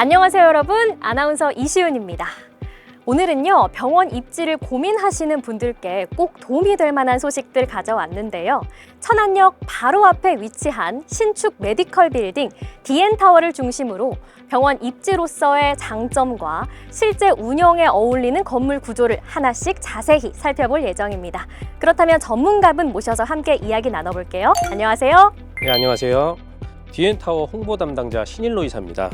안녕하세요, 여러분. 아나운서 이시윤입니다. 오늘은요, 병원 입지를 고민하시는 분들께 꼭 도움이 될 만한 소식들 가져왔는데요. 천안역 바로 앞에 위치한 신축 메디컬 빌딩 디엔타워를 중심으로 병원 입지로서의 장점과 실제 운영에 어울리는 건물 구조를 하나씩 자세히 살펴볼 예정입니다. 그렇다면 전문가분 모셔서 함께 이야기 나눠볼게요. 안녕하세요. 네, 안녕하세요. 디엔타워 홍보 담당자 신일로 이사입니다.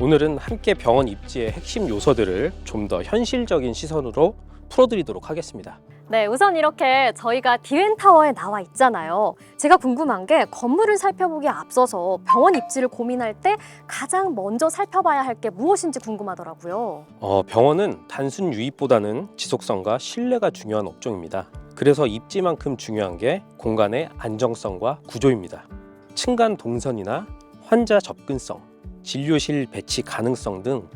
오늘은 함께 병원 입지의 핵심 요소들을 좀 더 현실적인 시선으로 풀어드리도록 하겠습니다. 네, 우선 이렇게 저희가 디엔타워에 나와 있잖아요. 제가 궁금한 게 건물을 살펴보기에 앞서서 병원 입지를 고민할 때 가장 먼저 살펴봐야 할 게 무엇인지 궁금하더라고요. 어, 병원은 단순 유입보다는 지속성과 신뢰가 중요한 업종입니다. 그래서 입지만큼 중요한 게 공간의 안정성과 구조입니다. 층간 동선이나 환자 접근성, 진료실 배치 가능성 등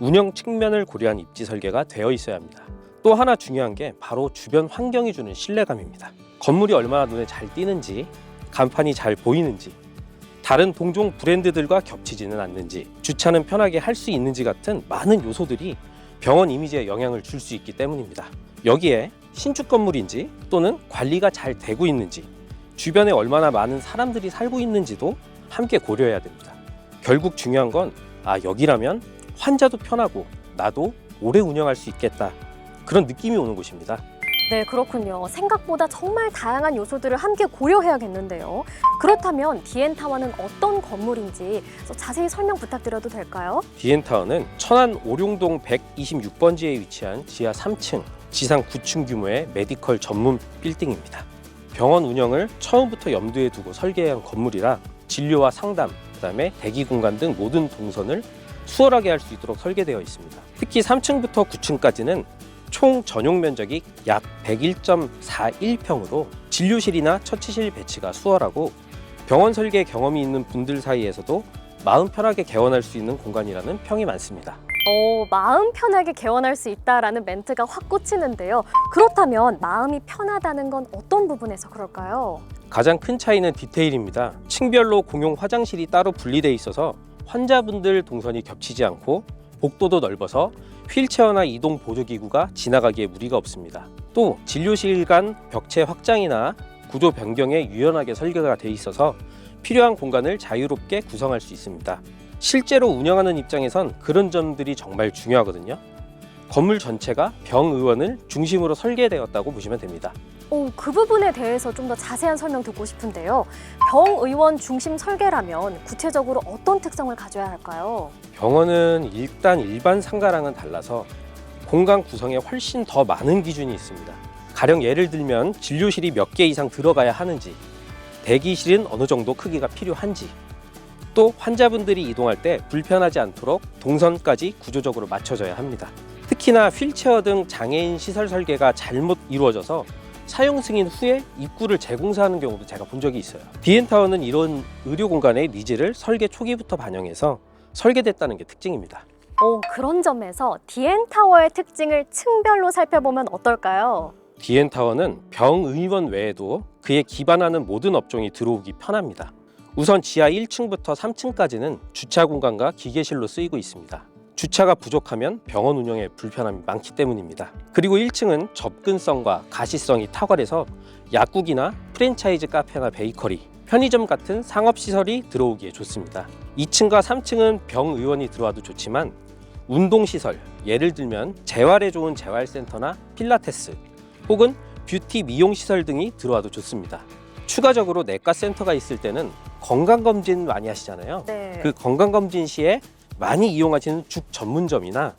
운영 측면을 고려한 입지 설계가 되어 있어야 합니다. 또 하나 중요한 게 바로 주변 환경이 주는 신뢰감입니다. 건물이 얼마나 눈에 잘 띄는지, 간판이 잘 보이는지, 다른 동종 브랜드들과 겹치지는 않는지, 주차는 편하게 할 수 있는지 같은 많은 요소들이 병원 이미지에 영향을 줄 수 있기 때문입니다. 여기에 신축 건물인지 또는 관리가 잘 되고 있는지, 주변에 얼마나 많은 사람들이 살고 있는지도 함께 고려해야 됩니다. 결국 중요한 건 아, 여기라면 환자도 편하고 나도 오래 운영할 수 있겠다. 그런 느낌이 오는 곳입니다. 네, 그렇군요. 생각보다 정말 다양한 요소들을 함께 고려해야겠는데요. 그렇다면 디엔타워는 어떤 건물인지 자세히 설명 부탁드려도 될까요? 디엔타워는 천안 오룡동 126번지에 위치한 지하 3층, 지상 9층 규모의 메디컬 전문 빌딩입니다. 병원 운영을 처음부터 염두에 두고 설계한 건물이라 진료와 상담, 그다음에 대기 공간 등 모든 동선을 수월하게 할 수 있도록 설계되어 있습니다. 특히 3층부터 9층까지는 총 전용 면적이 약 101.41평으로 진료실이나 처치실 배치가 수월하고 병원 설계 경험이 있는 분들 사이에서도 마음 편하게 개원할 수 있는 공간이라는 평이 많습니다. 어, 마음 편하게 개원할 수 있다라는 멘트가 확 꽂히는데요. 그렇다면 마음이 편하다는 건 어떤 부분에서 그럴까요? 가장 큰 차이는 디테일입니다. 층별로 공용 화장실이 따로 분리돼 있어서 환자분들 동선이 겹치지 않고 복도도 넓어서 휠체어나 이동 보조기구가 지나가기에 무리가 없습니다. 또 진료실 간 벽체 확장이나 구조 변경에 유연하게 설계가 돼 있어서 필요한 공간을 자유롭게 구성할 수 있습니다. 실제로 운영하는 입장에선 그런 점들이 정말 중요하거든요. 건물 전체가 병의원을 중심으로 설계되었다고 보시면 됩니다. 오, 그 부분에 대해서 좀 더 자세한 설명 듣고 싶은데요. 병의원 중심 설계라면 구체적으로 어떤 특성을 가져야 할까요? 병원은 일단 일반 상가랑은 달라서 공간 구성에 훨씬 더 많은 기준이 있습니다. 가령 예를 들면 진료실이 몇 개 이상 들어가야 하는지, 대기실은 어느 정도 크기가 필요한지, 또 환자분들이 이동할 때 불편하지 않도록 동선까지 구조적으로 맞춰져야 합니다. 특히나 휠체어 등 장애인 시설 설계가 잘못 이루어져서 사용 승인 후에 입구를 재공사하는 경우도 제가 본 적이 있어요. 디엔타워는 이런 의료 공간의 니즈를 설계 초기부터 반영해서 설계됐다는 게 특징입니다. 오, 그런 점에서 디엔타워의 특징을 층별로 살펴보면 어떨까요? 디엔타워는 병의원 외에도 그에 기반하는 모든 업종이 들어오기 편합니다. 우선 지하 1층부터 3층까지는 주차 공간과 기계실로 쓰이고 있습니다. 주차가 부족하면 병원 운영에 불편함이 많기 때문입니다. 그리고 1층은 접근성과 가시성이 탁월해서 약국이나 프랜차이즈 카페나 베이커리, 편의점 같은 상업시설이 들어오기에 좋습니다. 2층과 3층은 병의원이 들어와도 좋지만 운동시설, 예를 들면 재활에 좋은 재활센터나 필라테스, 혹은 뷰티 미용시설 등이 들어와도 좋습니다. 추가적으로 내과 센터가 있을 때는 건강검진 많이 하시잖아요. 네. 그 건강검진 시에 많이 이용하시는 죽 전문점이나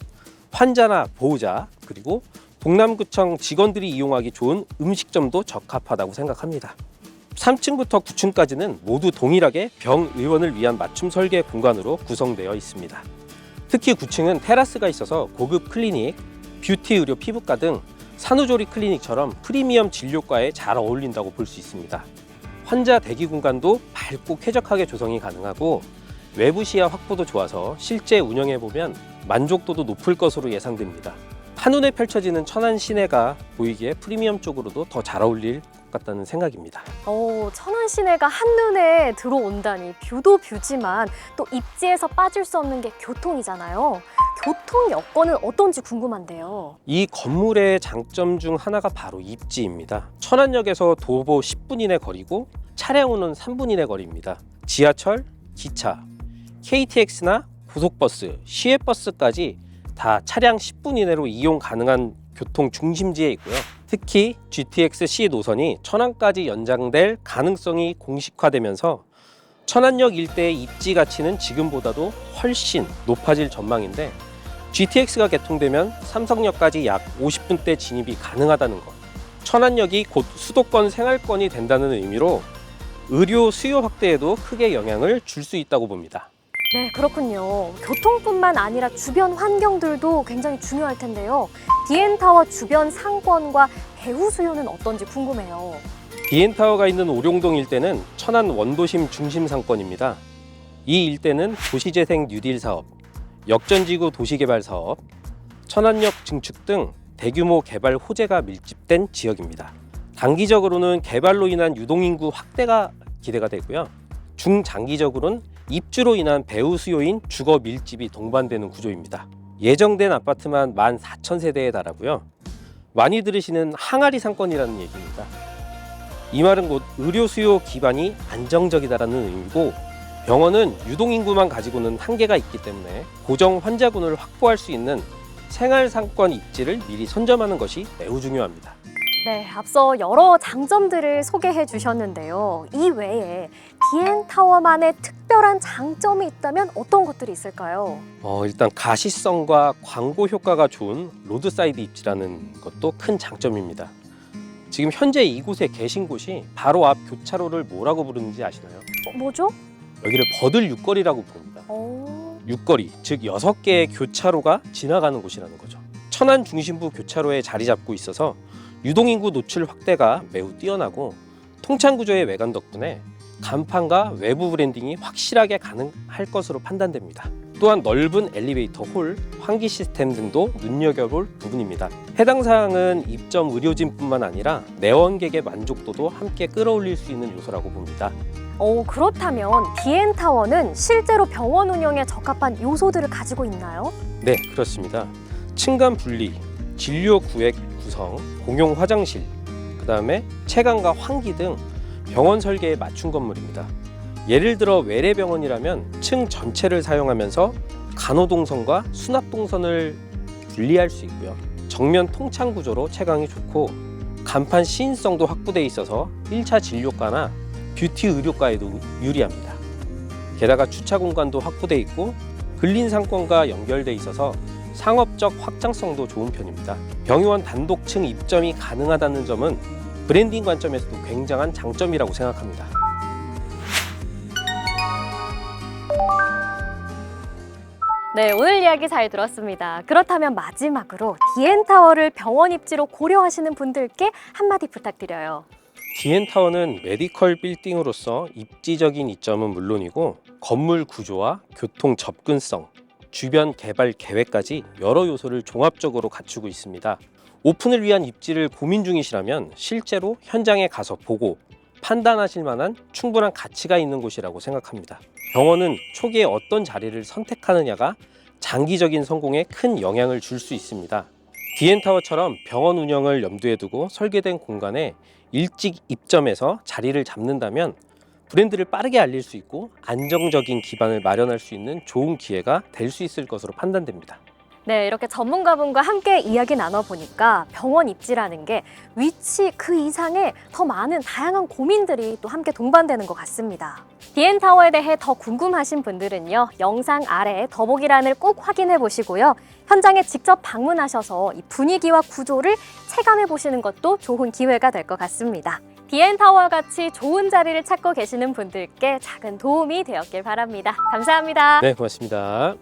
환자나 보호자 그리고 동남구청 직원들이 이용하기 좋은 음식점도 적합하다고 생각합니다. 3층부터 9층까지는 모두 동일하게 병 의원을 위한 맞춤 설계 공간으로 구성되어 있습니다. 특히 9층은 테라스가 있어서 고급 클리닉, 뷰티 의료 피부과 등 산후조리 클리닉처럼 프리미엄 진료과에 잘 어울린다고 볼 수 있습니다. 환자 대기 공간도 밝고 쾌적하게 조성이 가능하고 외부 시야 확보도 좋아서 실제 운영해 보면 만족도도 높을 것으로 예상됩니다. 한눈에 펼쳐지는 천안 시내가 보이기에 프리미엄 쪽으로도 더 잘 어울릴 것 같다는 생각입니다. 오, 천안 시내가 한눈에 들어온다니 뷰도 뷰지만 또 입지에서 빠질 수 없는 게 교통이잖아요. 교통 여건은 어떤지 궁금한데요. 이 건물의 장점 중 하나가 바로 입지입니다. 천안역에서 도보 10분 이내 거리고 차량으로는 3분 이내 거리입니다. 지하철, 기차, KTX나 고속버스, 시외버스까지 다 차량 10분 이내로 이용 가능한 교통 중심지에 있고요. 특히 GTX-C 노선이 천안까지 연장될 가능성이 공식화되면서 천안역 일대의 입지 가치는 지금보다도 훨씬 높아질 전망인데 GTX가 개통되면 삼성역까지 약 50분대 진입이 가능하다는 것. 천안역이 곧 수도권 생활권이 된다는 의미로 의료 수요 확대에도 크게 영향을 줄 수 있다고 봅니다. 네, 그렇군요. 교통뿐만 아니라 주변 환경들도 굉장히 중요할 텐데요. 디엔타워 주변 상권과 배후 수요는 어떤지 궁금해요. 비엔타워가 있는 오룡동 일대는 천안 원도심 중심 상권입니다. 이 일대는 도시재생 뉴딜 사업, 역전지구 도시개발 사업, 천안역 증축 등 대규모 개발 호재가 밀집된 지역입니다. 단기적으로는 개발로 인한 유동인구 확대가 기대가 되고요. 중장기적으로는 입주로 인한 배후 수요인 주거 밀집이 동반되는 구조입니다. 예정된 아파트만 14,000세대에 달하고요. 많이 들으시는 항아리 상권이라는 얘기입니다. 이 말은 곧 의료 수요 기반이 안정적이다라는 의미고 병원은 유동 인구만 가지고는 한계가 있기 때문에 고정 환자군을 확보할 수 있는 생활 상권 입지를 미리 선점하는 것이 매우 중요합니다. 네, 앞서 여러 장점들을 소개해 주셨는데요. 이 외에 디엔 타워만의 특별한 장점이 있다면 어떤 것들이 있을까요? 어, 일단 가시성과 광고 효과가 좋은 로드사이드 입지라는 것도 큰 장점입니다. 지금 현재 이곳에 계신 곳이 바로 앞 교차로를 뭐라고 부르는지 아시나요? 어, 뭐죠? 여기를 버들 육거리라고 부릅니다. 오, 육거리, 즉 여섯 개의 교차로가 지나가는 곳이라는 거죠. 천안 중심부 교차로에 자리 잡고 있어서 유동인구 노출 확대가 매우 뛰어나고 통창 구조의 외관 덕분에 간판과 외부 브랜딩이 확실하게 가능할 것으로 판단됩니다. 또한 넓은 엘리베이터 홀, 환기 시스템 등도 눈여겨볼 부분입니다. 해당 사항은 입점 의료진뿐만 아니라 내원객의 만족도도 함께 끌어올릴 수 있는 요소라고 봅니다. 어, 그렇다면 디엔타워는 실제로 병원 운영에 적합한 요소들을 가지고 있나요? 네, 그렇습니다. 층간 분리, 진료 구획 구성, 공용 화장실, 그 다음에 체감과 환기 등 병원 설계에 맞춘 건물입니다. 예를 들어 외래병원이라면 층 전체를 사용하면서 간호동선과 수납동선을 분리할 수 있고요. 정면 통창 구조로 채광이 좋고 간판 시인성도 확보돼 있어서 1차 진료과나 뷰티 의료과에도 유리합니다. 게다가 주차 공간도 확보돼 있고 근린 상권과 연결돼 있어서 상업적 확장성도 좋은 편입니다. 병의원 단독층 입점이 가능하다는 점은 브랜딩 관점에서도 굉장한 장점이라고 생각합니다. 네, 오늘 이야기 잘 들었습니다. 그렇다면 마지막으로 디엔타워를 병원 입지로 고려하시는 분들께 한마디 부탁드려요. 디엔타워는 메디컬 빌딩으로서 입지적인 이점은 물론이고 건물 구조와 교통 접근성, 주변 개발 계획까지 여러 요소를 종합적으로 갖추고 있습니다. 오픈을 위한 입지를 고민 중이시라면 실제로 현장에 가서 보고 판단하실 만한 충분한 가치가 있는 곳이라고 생각합니다. 병원은 초기에 어떤 자리를 선택하느냐가 장기적인 성공에 큰 영향을 줄 수 있습니다. 디엔타워처럼 병원 운영을 염두에 두고 설계된 공간에 일찍 입점해서 자리를 잡는다면 브랜드를 빠르게 알릴 수 있고 안정적인 기반을 마련할 수 있는 좋은 기회가 될 수 있을 것으로 판단됩니다. 네, 이렇게 전문가분과 함께 이야기 나눠보니까 병원 입지라는 게 위치 그 이상의 더 많은 다양한 고민들이 또 함께 동반되는 것 같습니다. 디엔타워에 대해 더 궁금하신 분들은요, 영상 아래 더보기란을 꼭 확인해 보시고요. 현장에 직접 방문하셔서 이 분위기와 구조를 체감해 보시는 것도 좋은 기회가 될 것 같습니다. 디엔타워와 같이 좋은 자리를 찾고 계시는 분들께 작은 도움이 되었길 바랍니다. 감사합니다. 네, 고맙습니다.